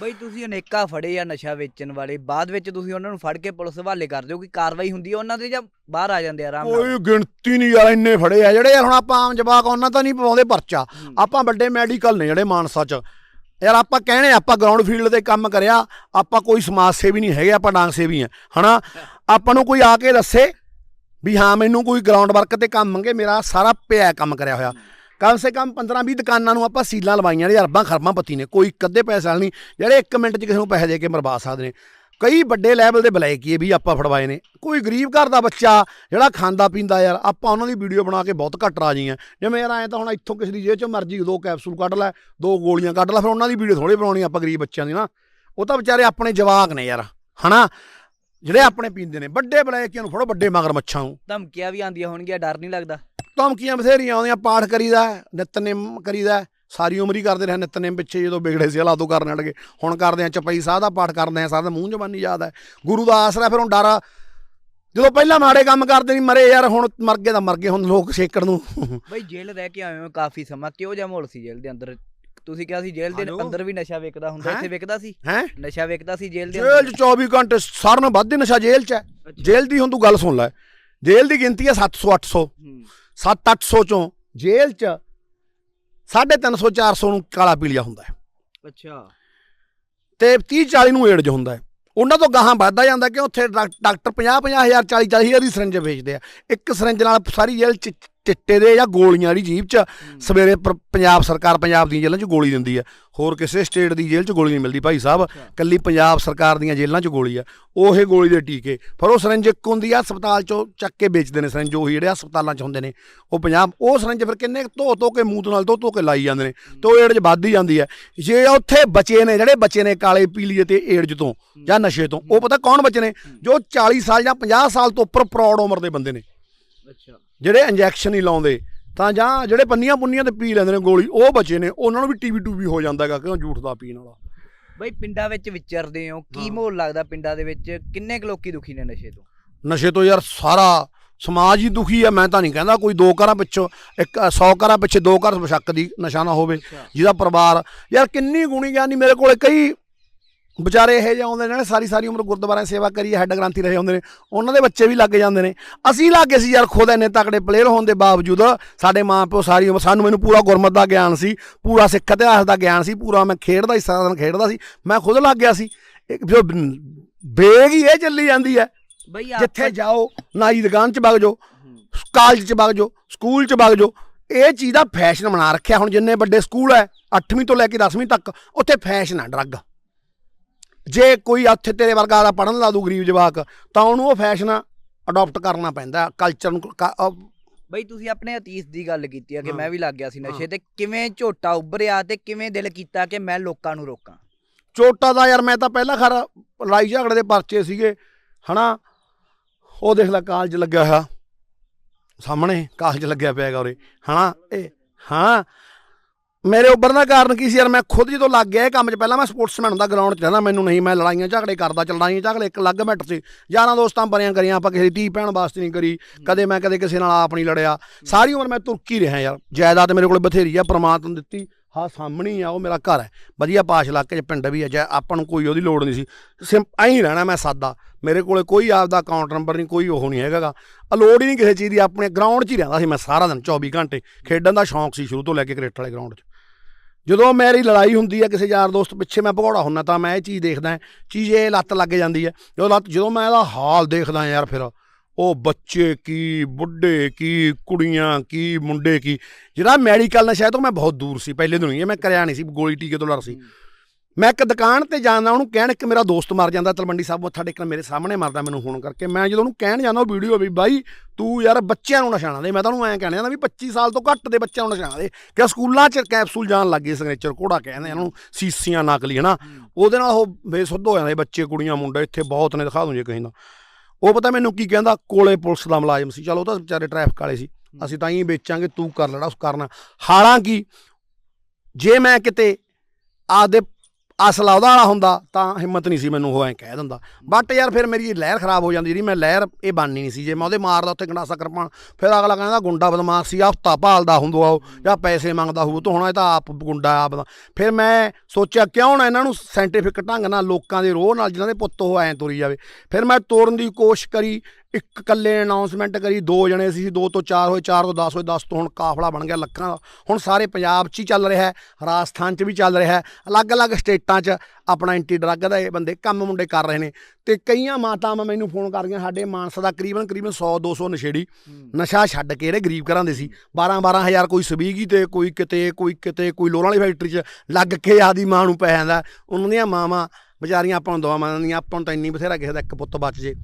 ਬਈ ਤੁਸੀਂ ਅਨੇਕਾਂ ਫੜੇ ਆ ਨਸ਼ਾ ਵੇਚਣ ਵਾਲੇ ਬਾਅਦ ਵਿੱਚ ਤੁਸੀਂ ਉਹਨਾਂ ਨੂੰ ਫੜ ਕੇ ਪੁਲਿਸ ਹਵਾਲੇ ਕਰ ਦਿਓ ਕਿ ਕਾਰਵਾਈ ਹੁੰਦੀ ਹੈ ਉਹਨਾਂ ਦੇ ਜਾਂ ਬਾਹਰ ਆ ਜਾਂਦੇ ਆ ਆਰਾਮ ਨਾਲ? ਕੋਈ ਗਿਣਤੀ ਨਹੀਂ ਯਾਰ ਇੰਨੇ ਫੜੇ ਆ। ਜਿਹੜੇ ਯਾਰ ਹੁਣ ਆਪਾਂ ਆਮ ਜਵਾਕ ਉਹਨਾਂ ਤਾਂ ਨਹੀਂ ਪਵਾਉਂਦੇ ਪਰਚਾ। ਆਪਾਂ ਵੱਡੇ ਮੈਡੀਕਲ ਨੇ ਜਿਹੜੇ ਮਾਨਸਾ ਚ। ਯਾਰ ਆਪਾਂ ਕਹਿਣੇ ਆਪਾਂ ਗਰਾਊਂਡ ਫੀਲਡ ਤੇ ਕੰਮ ਕਰਿਆ ਆਪਾਂ ਕੋਈ ਸਮਾਜ ਸੇਵੀ ਨਹੀਂ ਹੈਗੇ ਆਪਾਂ ਡਾਂਗ ਸੇਵੀ ਆ ਹਨਾ? ਆਪਾਂ ਨੂੰ ਕੋਈ ਆ ਕੇ ਦੱਸੇ ਵੀ ਹਾਂ ਮੈਨੂੰ ਕੋਈ ਗਰਾਊਂਡ ਵਰਕ ਤੇ ਕੰਮ ਮੰਗੇ ਮੇਰਾ ਸਾਰਾ ਪਿਆ ਕੰਮ ਕਰਿਆ ਹੋਇਆ। ਕਮ ਸੇ ਕਮ 15 20 ਦੁਕਾਨਾਂ ਨੂੰ ਆਪਾਂ ਸੀਲਾਂ ਲਵਾਈਆਂ ਨੇ ਅਰਬਾਂ ਖਰਬਾਂ ਪਤੀ ਨੇ, ਕੋਈ ਕਦੇ ਪੈਸਾ ਨਹੀਂ, ਜਿਹੜੇ 1 ਮਿੰਟ 'ਚ ਕਿਸੇ ਨੂੰ ਪੈਸੇ ਦੇ ਕੇ ਮਰਵਾ ਸਕਦੇ ਨੇ। ਕਈ ਵੱਡੇ ਲੈਵਲ ਦੇ ਬਲੈਕੀਏ ਵੀ ਆਪਾਂ ਫੜਵਾਏ ਨੇ। ਕੋਈ ਗਰੀਬ ਘਰ ਦਾ ਬੱਚਾ ਜਿਹੜਾ ਖਾਂਦਾ ਪੀਂਦਾ ਯਾਰ, ਆਪਾਂ ਉਹਨਾਂ ਦੀ ਵੀਡੀਓ ਬਣਾ ਕੇ ਬਹੁਤ ਘੱਟ ਰਾਜੀ ਆ। ਜਿਵੇਂ ਯਾਰ ਐਂ ਤਾਂ ਹੁਣ ਇੱਥੋਂ ਕਿਸੇ ਦੀ ਜੇਬ 'ਚੋਂ ਮਰਜ਼ੀ ਦੋ ਕੈਪਸੂਲ ਕੱਢ ਲੈ, ਦੋ ਗੋਲੀਆਂ ਕੱਢ ਲੈ, ਫਿਰ ਉਹਨਾਂ ਦੀ ਵੀਡੀਓ ਥੋੜੀ ਬਣਾਉਣੀ ਆਪਾਂ ਗਰੀਬ ਬੱਚਿਆਂ ਦੀ ਨਾ। ਉਹ ਤਾਂ ਵਿਚਾਰੇ ਆਪਣੇ ਜਵਾਕ ਨੇ ਯਾਰ, ਹਨਾ? ਜਿਹੜੇ ਆਪਣੇ ਪੀਂਦੇ ਨੇ, ਵੱਡੇ ਬਲੈਕੀਆਂ ਨੂੰ ਫੜੋ, ਵੱਡੇ ਮਗਰ ਮੱਛਾਂ ਨੂੰ। ਧਮਕੀਆਂ ਵੀ ਆਉਂਦੀਆਂ ਹੋਣਗੀਆਂ, ਡਰ ਨਹੀਂ ਲੱਗਦਾ। ਧਮਕੀਆਂ ਬਥੇਰੀਆਂ ਆਉਂਦੀਆਂ ਪਾਠ ਕਰੀਦਾ ਨਿਤਨੇਮ ਕਰੀਦਾ ਸਾਰੀ ਉਮਰ ਹੀ ਕਰਦੇ ਰਹੇ ਨਿਤਨੇਮ ਪਿੱਛੇ ਜਦੋਂ ਵਿਗੜੇ ਸੀ ਹਾਲਾਤੋਂ ਕਰਨ ਲੱਗੇ ਹੁਣ ਕਰਦੇ ਆ ਚਪਈ ਸਾਹ ਦਾ ਪਾਠ ਕਰਦੇ ਆ ਸਾਰਾ ਦਿਨ ਮੂੰਹ ਜ਼ਬਾਨੀ ਯਾਦ ਹੈ ਗੁਰੂ ਦਾ ਆਸਰਾ ਫਿਰ ਹੁਣ ਡਰ ਜਦੋਂ ਪਹਿਲਾਂ ਮਾੜੇ ਕੰਮ ਕਰਦੇ ਨਹੀਂ ਮਰੇ ਯਾਰ ਹੁਣ ਮਰ ਗਏ ਤਾਂ ਮਰ ਗਏ ਹੁਣ ਲੋਕ ਛੇਕੜ ਨੂੰ। ਬਈ ਜੇਲ੍ਹ ਰਹਿ ਕੇ ਆਏ ਹੋ ਕਾਫੀ ਸਮਾਂ ਕਿਹੋ ਜਿਹਾ ਮਾਹੌਲ ਸੀ ਜੇਲ੍ਹ ਦੇ ਅੰਦਰ? ਤੁਸੀਂ ਕਿਹਾ ਸੀ ਜੇਲ੍ਹ ਦੇ? ਅੰਦਰ ਵੀ ਨਸ਼ਾ ਵਿਕਦਾ ਹੁੰਦਾ? ਇੱਥੇ ਵਿਕਦਾ ਸੀ? ਹੈ? ਨਸ਼ਾ ਵਿਕਦਾ ਸੀ ਜੇਲ੍ਹ ਦੇ ਜੇਲ੍ਹ ਅੰਦਰ? 'ਚ 24 ਘੰਟੇ ਸਾਰਿਆਂ ਨਾਲੋਂ ਵੱਧ ਨਸ਼ਾ ਜੇਲ੍ਹ 'ਚ ਹੈ। ਜੇਲ੍ਹ ਦੀ ਹੁਣ ਤੂੰ ਗੱਲ ਸੁਣ ਲੈ। ਜੇਲ੍ਹ ਦੀ ਗਿਣਤੀ ਹੈ 700 800 ਹੂੰ। 7-800 ਚੋਂ ਜੇਲ੍ਹ 'ਚ 350 400 ਨੂੰ ਕਾਲਾ ਪੀਲੀਆ ਹੁੰਦਾ ਹੈ। ਅੱਛਾ। ਤੇ 30 40 ਨੂੰ ਏਡਜ ਹੁੰਦਾ ਹੈ। ਉਹਨਾਂ ਤੋਂ ਗਾਹਾਂ ਵੱਧਦਾ ਜਾਂਦਾ ਕਿ ਉੱਥੇ ਡਾਕ- ਡਾਕਟਰ 50 50 ਹਜ਼ਾਰ 40 40 ਹਜ਼ਾਰ ਦੀ ਸਿਰੰਜ ਵੇਚਦੇ ਆ। ਇੱਕ ਸਿਰੰਜ ਨਾਲ ਸਾਰੀ ਜੇਲ੍ਹ ਚ ਚਿੱਟੇ ਦੇ ਜਾਂ ਗੋਲੀਆਂ ਦੀ ਜੀਭ ਚ ਸਵੇਰੇ ਪੰਜਾਬ ਸਰਕਾਰ ਪੰਜਾਬ ਦੀਆਂ ਜੇਲ੍ਹਾਂ 'ਚ ਗੋਲੀ ਦਿੰਦੀ ਹੈ ਹੋਰ ਕਿਸੇ ਸਟੇਟ ਦੀ ਜੇਲ੍ਹ 'ਚ ਗੋਲੀ ਨਹੀਂ ਮਿਲਦੀ ਭਾਈ ਸਾਹਿਬ। ਕੱਲੀ ਪੰਜਾਬ ਸਰਕਾਰ ਦੀਆਂ ਜੇਲ੍ਹਾਂ 'ਚ ਗੋਲੀ ਆ। ਉਹੇ ਗੋਲੀ ਦੇ ਟੀਕੇ। ਪਰ ਉਹ ਸਿਰੰਜ ਇੱਕ ਹੁੰਦੀ ਆ ਹਸਪਤਾਲ 'ਚੋਂ ਚੱਕ ਕੇ ਵੇਚਦੇ ਨੇ ਸਿਰੰਜ। ਉਹੀ ਜਿਹੜੇ ਹਸਪਤਾਲਾਂ 'ਚ ਹੁੰਦੇ ਨੇ ਉਹ ਪੰਜਾਬ ਉਹ ਸਿਰੰਜ ਫਿਰ ਕਿੰਨੇ ਧੋ ਧੋ ਕੇ ਮੂੰਹ ਤੋਂ ਨਾਲ ਧੋ ਧੋ ਕੇ ਲਾਈ ਜਾਂਦੇ ਨੇ ਤੇ ਉਹ ਏਡਜ ਵੱਧ ਹੀ ਜਾਂਦੀ ਹੈ ਜੇ ਉੱਥੇ ਬਚੇ ਨੇ ਜਿਹੜੇ ਬੱਚੇ ਨੇ ਕਾਲੇ ਪੀਲੀਏ ਤੇ ਏਡਜ ਤੋਂ ਜਾਂ ਨਸ਼ੇ ਤੋਂ ਉਹ ਪਤਾ ਕੌਣ ਬੱਚੇ ਨੇ? ਜੋ 40 ਸਾਲ ਜਾਂ 50 ਸਾਲ ਤੋਂ ਉੱਪਰ ਪ੍ਰੌੜ ਉਮਰ ਦੇ ਬੰਦੇ ਨੇ। ਅੱਛਾ। ਜਿਹੜੇ ਇੰਜੈਕਸ਼ਨ ਨਹੀਂ ਲਾਉਂਦੇ ਤਾਂ ਜਾਂ ਜਿਹੜੇ ਪੰਨੀਆਂ ਪੁੰਨੀਆਂ ਤੇ ਪੀ ਲੈਂਦੇ ਨੇ ਗੋਲੀ ਉਹ ਬੱਚੇ ਨੇ ਉਹਨਾਂ ਨੂੰ ਵੀ ਟੀਵੀ ਟੂਵੀ ਹੋ ਜਾਂਦਾ ਹੈਗਾ ਕਿਉਂ ਝੂਠ ਦਾ ਪੀਣ ਵਾਲਾ। ਬਈ ਪਿੰਡਾਂ ਵਿੱਚ ਵਿਚਰਦੇ ਹੋ ਕੀ ਹਾਂ। ਮਾਹੌਲ ਲੱਗਦਾ ਪਿੰਡਾਂ ਦੇ ਵਿੱਚ? ਕਿੰਨੇ ਕੁ ਲੋਕੀ ਦੁਖੀ ਨੇ ਨਸ਼ੇ ਤੋਂ? ਨਸ਼ੇ ਤੋਂ ਯਾਰ ਸਾਰਾ ਸਮਾਜ ਹੀ ਦੁਖੀ ਹੈ ਮੈਂ ਤਾਂ ਨਹੀਂ ਕਹਿੰਦਾ ਕੋਈ ਦੋ ਘਰਾਂ ਪਿੱਛੋਂ ਇੱਕ 100 ਘਰਾਂ ਪਿੱਛੇ ਦੋ ਘਰ ਬਸ਼ੱਕ ਦੀ ਨਸ਼ਾ ਨਾ ਹੋਵੇ ਜਿਹਦਾ ਪਰਿਵਾਰ ਯਾਰ ਕਿੰਨੀ ਗੁਣੀ ਗਿਆਨੀ ਮੇਰੇ ਕੋਲੇ ਕਈ ਵਿਚਾਰੇ ਇਹ ਜਿਹੇ ਆਉਂਦੇ ਨੇ ਸਾਰੀ ਸਾਰੀ ਉਮਰ ਗੁਰਦੁਆਰਿਆਂ ਦੀ ਸੇਵਾ ਕਰੀ ਹੈੱਡ ਗ੍ਰੰਥੀ ਰਹੇ ਹੁੰਦੇ ਨੇ। ਉਹਨਾਂ ਦੇ ਬੱਚੇ ਵੀ ਲੱਗ ਜਾਂਦੇ ਨੇ। ਅਸੀਂ ਲੱਗੇ ਸੀ ਯਾਰ ਖੁਦ ਇੰਨੇ ਤਕੜੇ ਪਲੇਅਰ ਹੋਣ ਦੇ ਬਾਵਜੂਦ ਸਾਡੇ ਮਾਂ ਪਿਓ ਸਾਰੀ ਉਮਰ ਸਾਨੂੰ ਮੈਨੂੰ ਪੂਰਾ ਗੁਰਮਤ ਦਾ ਗਿਆਨ ਸੀ ਪੂਰਾ ਸਿੱਖ ਇਤਿਹਾਸ ਦਾ ਗਿਆਨ ਸੀ ਪੂਰਾ ਮੈਂ ਖੇਡਦਾ ਸੀ ਸਾਰਾ ਦਿਨ ਖੇਡਦਾ ਸੀ ਮੈਂ ਖੁਦ ਲੱਗ ਗਿਆ ਸੀ। ਇੱਕ ਜੋ ਬੇਗ ਹੀ ਇਹ ਚੱਲੀ ਜਾਂਦੀ ਹੈ। ਬਈ ਜਿੱਥੇ ਜਾਓ ਨਾਈ ਦੁਕਾਨ 'ਚ ਵਗ ਜਾਓ ਕਾਲਜ 'ਚ ਵਗ ਜਾਓ ਸਕੂਲ 'ਚ ਵਗ ਜਾਓ ਇਹ ਚੀਜ਼ ਦਾ ਫੈਸ਼ਨ ਬਣਾ ਰੱਖਿਆ ਹੁਣ ਜਿੰਨੇ ਵੱਡੇ ਸਕੂਲ ਹੈ 8ਵੀਂ ਤੋਂ ਲੈ ਕੇ 10ਵੀਂ ਤੱਕ ਉੱਥੇ ਫੈਸ਼ਨ ਹੈ ਡਰੱਗ। ਜੇ ਕੋਈ ਉੱਥੇ ਤੇਰੇ ਵਰਗਾ ਦਾ ਪੜਨ ਲਾ ਦੂ ਗਰੀਬ ਜਵਾਕ ਤਾਂ ਉਹਨੂੰ ਉਹ ਫੈਸ਼ਨ ਅਡਾਪਟ ਕਰਨਾ ਪੈਂਦਾ ਕਲਚਰ ਨੂੰ ਬਈ ਤੁਸੀਂ ਆਪਣੇ ਅਤੀਤ ਦੀ ਗੱਲ ਕੀਤੀ ਆ ਕਿ। ਮੈਂ ਵੀ ਲੱਗ ਗਿਆ ਸੀ ਨਸ਼ੇ। ਤੇ ਕਿਵੇਂ ਝੋਟਾ ਉੱਭਰਿਆ ਤੇ ਕਿਵੇਂ ਦਿਲ ਕੀਤਾ ਕਿ ਮੈਂ ਲੋਕਾਂ ਨੂੰ ਰੋਕਾਂ ਚੋਟਾ ਦਾ ਯਾਰ ਮੈਂ ਤਾਂ ਪਹਿਲਾਂ ਖਰ ਲੜਾਈ ਝਗੜੇ ਦੇ ਪਰਚੇ ਸੀਗੇ ਹਨਾ ਉਹ ਦੇਖ ਲੈ ਕਾਲਜ ਲੱਗਿਆ ਹੋਇਆ ਸਾਹਮਣੇ ਕਾਲਜ ਲੱਗਿਆ ਪਿਆ ਹੈਗਾ ਉਰੇ ਹਨਾ ਇਹ ਹਾਂ ਮੇਰੇ ਉੱਭਰਨ ਦਾ ਕਾਰਨ ਕੀ ਸੀ ਯਾਰ? ਮੈਂ ਖੁਦ ਜਦੋਂ ਲੱਗ ਗਿਆ ਇਹ ਕੰਮ 'ਚ, ਪਹਿਲਾਂ ਮੈਂ ਸਪੋਰਟਸਮੈਨ ਹੁੰਦਾ ਗਰਾਊਂਡ 'ਚ ਰਹਿੰਦਾ ਮੈਨੂੰ ਨਹੀਂ, ਮੈਂ ਲੜਾਈਆਂ ਝਗੜੇ ਕਰਦਾ, ਚਲੜਾਈਆਂ ਝਗੜੇ, ਇੱਕ ਅਲੱਗ ਮੈਟਰ ਸੀ। ਯਾਰਾਂ ਦੋਸਤਾਂ ਬਰਿਆਂ ਕਰੀਆਂ, ਆਪਾਂ ਕਿਸੇ ਦੀ ਧੀ ਭੈਣ ਵਾਸਤੇ ਨਹੀਂ ਕਰੀ, ਕਦੇ ਮੈਂ ਕਦੇ ਕਿਸੇ ਨਾਲ ਆਪ ਨਹੀਂ ਲੜਿਆ। ਸਾਰੀ ਉਮਰ ਮੈਂ ਤੁਰਕੀ ਰਿਹਾ ਯਾਰ। ਜਾਇਦਾਦ ਮੇਰੇ ਕੋਲ ਬਥੇਰੀ ਆ, ਪ੍ਰਮਾਤਮਾ ਦਿੱਤੀ। ਹਾਂ, ਸਾਹਮਣੇ ਆ, ਉਹ ਮੇਰਾ ਘਰ ਹੈ। ਵਧੀਆ ਪਾਸ਼ ਇਲਾਕੇ 'ਚ ਪਿੰਡ ਵੀ ਹੈ, ਜੇ ਆਪਾਂ ਨੂੰ ਕੋਈ ਉਹਦੀ ਲੋੜ ਨਹੀਂ ਸੀ। ਸਿੰਪ ਐਂ ਹੀ ਰਹਿਣਾ ਮੈਂ ਸਾਦਾ। ਮੇਰੇ ਕੋਲੇ ਕੋਈ ਆਪਦਾ ਅਕਾਊਂਟ ਨੰਬਰ ਨਹੀਂ, ਕੋਈ ਉਹ ਨਹੀਂ ਹੈਗਾਗਾ। ਆ ਲੋੜ ਹੀ ਨਹੀਂ ਕਿਸੇ ਚੀਜ਼ ਦੀ, ਆਪਣੇ ਗਰਾਊਂਡ 'ਚ ਹੀ ਰਹਿੰਦਾ ਸੀ ਮੈਂ ਸਾਰਾ ਦਿਨ 24 ਘੰਟੇ। ਖੇਡਣ ਦਾ ਸ਼ੌਂਕ ਸੀ ਸ਼ੁਰੂ ਤੋਂ ਲੈ ਕੇ ਕ੍ਰਿਕਟ ਵਾਲੇ ਗਰਾਊਂਡ 'ਚ। ਜਦੋਂ ਮੇਰੀ ਲੜਾਈ ਹੁੰਦੀ ਹੈ ਕਿਸੇ ਯਾਰ ਦੋਸਤ ਪਿੱਛੇ ਮੈਂ ਭਗੌੜਾ ਹੁੰਨਾ, ਤਾਂ ਮੈਂ ਇਹ ਚੀਜ਼ ਦੇਖਦਾ ਚੀਜ਼ ਇਹ ਲੱਤ ਲੱਗ ਜਾਂਦੀ ਹੈ ਜਦੋਂ ਲੱਤ ਜਦੋਂ ਮੈਂ ਇਹਦਾ ਹਾਲ ਦੇਖਦਾ ਯਾਰ ਫਿਰ, ਉਹ ਬੱਚੇ ਕੀ, ਬੁੱਢੇ ਕੀ, ਕੁੜੀਆਂ ਕੀ, ਮੁੰਡੇ ਕੀ, ਜਿਹੜਾ ਮੈਡੀਕਲ ਨਸ਼ਾ ਹੈ ਤੋਂ ਮੈਂ ਬਹੁਤ ਦੂਰ ਸੀ, ਪਹਿਲੇ ਦਿਨੋਂ ਹੀ। ਮੈਂ ਕਰਿਆ ਨਹੀਂ ਸੀ, ਗੋਲੀ ਟੀਕੇ ਤੋਂ ਲੜ ਸੀ। ਮੈਂ ਇੱਕ ਦੁਕਾਨ ਤੇ ਜਾਂਦਾ ਉਹਨੂੰ ਕਹਿਣ ਇੱਕ ਮੇਰਾ ਦੋਸਤ ਮਰ ਜਾਂਦਾ ਤਲਵੰਡੀ ਸਾਹਿਬ ਮੱਥਾ ਟੇਕਣ ਮੇਰੇ ਸਾਹਮਣੇ ਮਰਦਾ ਮੈਨੂੰ ਫੋਨ ਕਰਕੇ। ਮੈਂ ਜਦੋਂ ਉਹਨੂੰ ਕਹਿਣ ਜਾਂਦਾ ਉਹ ਵੀਡੀਓ ਵੀ ਬਾਈ ਤੂੰ ਯਾਰ ਬੱਚਿਆਂ ਨੂੰ ਨਸ਼ਾਣਾ ਦੇ। ਮੈਂ ਤਾਂ ਉਹਨੂੰ ਐਂ ਕਹਿਣਾ ਜਾਂਦਾ ਵੀ 25 ਸਾਲ ਤੋਂ ਘੱਟ ਦੇ ਬੱਚਿਆਂ ਨੂੰ ਨਸ਼ਾਣਾ ਦੇ। ਕਿ ਸਕੂਲਾਂ 'ਚ ਕੈਪਸੂਲ ਜਾਣ ਲੱਗੇ ਸਿਗਨੇਚਰ ਕੋੜਾ ਕਹਿੰਦੇ ਇਹਨਾਂ ਨੂੰ ਸੀਸੀਆਂ ਨਕਲੀ ਹਨਾ? ਉਹਦੇ ਨਾਲ ਉਹ ਬੇਸੁੱਧ ਹੋ ਜਾਂਦੇ ਬੱਚੇ ਕੁੜੀਆਂ ਮੁੰਡੇ ਇੱਥੇ ਬਹੁਤ ਨੇ ਦਿਖਾ ਦੂੰ ਜੇ ਕਹੀਂ ਦਾ ਉਹ ਪਤਾ ਮੈਨੂੰ ਕੀ ਕਹਿੰਦਾ ਕੋਲੇ ਪੁਲਿਸ ਦਾ ਮੁਲਾਜ਼ਮ ਸੀ। ਚਲੋ ਉਹ ਤਾਂ ਵਿਚਾਰੇ ਟ੍ਰੈਫਿਕ ਵਾਲੇ ਸੀ। ਅਸੀਂ ਤਾਂ ਹੀ ਵੇਚਾਂਗੇ ਤੂੰ ਕਰ ਲੈਣਾ ਉਸ ਕਰਨਾ। ਹਾਲਾਂਕਿ ਜੇ ਮੈਂ ਕਿਤੇ ਆਪਦੇ ਅਸਲਾ ਉਹਦਾ ਵਾਲਾ ਹੁੰਦਾ, ਤਾਂ ਹਿੰਮਤ ਨਹੀਂ ਸੀ ਮੈਨੂੰ ਉਹ ਐਂ ਕਹਿ ਦਿੰਦਾ। ਬਟ ਯਾਰ ਫਿਰ ਮੇਰੀ ਲਹਿਰ ਖਰਾਬ ਹੋ ਜਾਂਦੀ, ਜਿਹੜੀ ਮੈਂ ਲਹਿਰ, ਇਹ ਬਣਨੀ ਨਹੀਂ ਸੀ। ਜੇ ਮੈਂ ਉਹਦੇ ਮਾਰਦਾ, ਉੱਥੇ ਗੰਡਾਸਾ ਕਰਪਾਨ, ਫਿਰ ਅਗਲਾ ਕਹਿੰਦਾ ਗੁੰਡਾ ਬਦਮਾਸ਼ ਸੀ, ਹਫਤਾ ਭਾਲਦਾ ਹੁੰਦਾ ਉਹ, ਜਾਂ ਪੈਸੇ ਮੰਗਦਾ ਹੋਊ, ਤਾਂ ਹੁਣ ਇਹ ਤਾਂ ਆਪ ਗੁੰਡਾ, ਆਪ ਦਾ। ਫਿਰ ਮੈਂ ਸੋਚਿਆ ਕਿਉਂ ਨਾ ਇਹਨਾਂ ਨੂੰ ਸਾਇੰਟੀਫਿਕ ਢੰਗ ਨਾਲ, ਲੋਕਾਂ ਦੇ ਰੋਹ ਨਾਲ, ਜਿਨ੍ਹਾਂ ਦੇ ਪੁੱਤ ਉਹ ਐਂ ਤੁਰੀ ਜਾਵੇ। ਫਿਰ ਮੈਂ ਤੋੜਨ ਦੀ ਕੋਸ਼ਿਸ਼ ਕਰੀ, ਇੱਕ ਇਕੱਲੇ ਅਨਾਉਂਸਮੈਂਟ ਕਰੀ, ਦੋ ਜਣੇ ਸੀ, ਦੋ ਤੋਂ ਚਾਰ ਹੋਏ, ਚਾਰ ਤੋਂ 10 ਹੋਏ 10 ਤੋਂ ਹੁਣ ਕਾਫਲਾ ਬਣ ਗਿਆ ਲੱਖਾਂ ਦਾ। ਹੁਣ ਸਾਰੇ ਪੰਜਾਬ 'ਚ ਹੀ ਚੱਲ ਰਿਹਾ ਹੈ, ਰਾਜਸਥਾਨ 'ਚ ਵੀ ਚੱਲ ਰਿਹਾ ਹੈ, ਅਲੱਗ-ਅਲੱਗ ਸਟੇਟ 'ਚ ਆਪਣਾ ਐਂਟੀ ਡਰੱਗ ਦਾ ਇਹ ਬੰਦੇ ਕੰਮ ਮੁੰਡੇ ਕਰ ਰਹੇ ਨੇ। ਤੇ ਕਈਆਂ ਮਾਤਾਵਾਂ ਮੈਨੂੰ ਫੋਨ ਕਰ ਰਹੀਆਂ ਸਾਡੇ ਮਾਨਸਾ ਦਾ ਕਰੀਬਨ ਕਰੀਬਨ 100 200 ਨਸ਼ੇੜੀ। ਨਸ਼ਾ ਛੱਡ ਕੇ ਜਿਹੜੇ ਗਰੀਬ ਘਰਾਂ ਦੇ ਸੀ 12 12000 ਕੋਈ ਸਵੀਗੀ ਤੇ ਕੋਈ ਕਿਤੇ ਕੋਈ ਕਿਤੇ ਕੋਈ ਲੋਰਾਂ ਵਾਲੀ ਫੈਕਟਰੀ 'ਚ ਲੱਗ ਕੇ ਆਦੀ ਮਾਂ ਨੂੰ ਪੈ ਜਾਂਦਾ ਉਹਨਾਂ ਦੀਆਂ ਮਾਵਾਂ ਵਿਚਾਰੀਆਂ ਆਪਾਂ ਨੂੰ ਦਵਾ ਮੰਨਦੀਆਂ ਆਪਾਂ ਨੂੰ ਤਾਂ ਇੰਨੀ ਬਥੇਰਾ ਕਿਸੇ ਦਾ ਇੱਕ ਪੁੱਤ ਬਚ ਜੇ।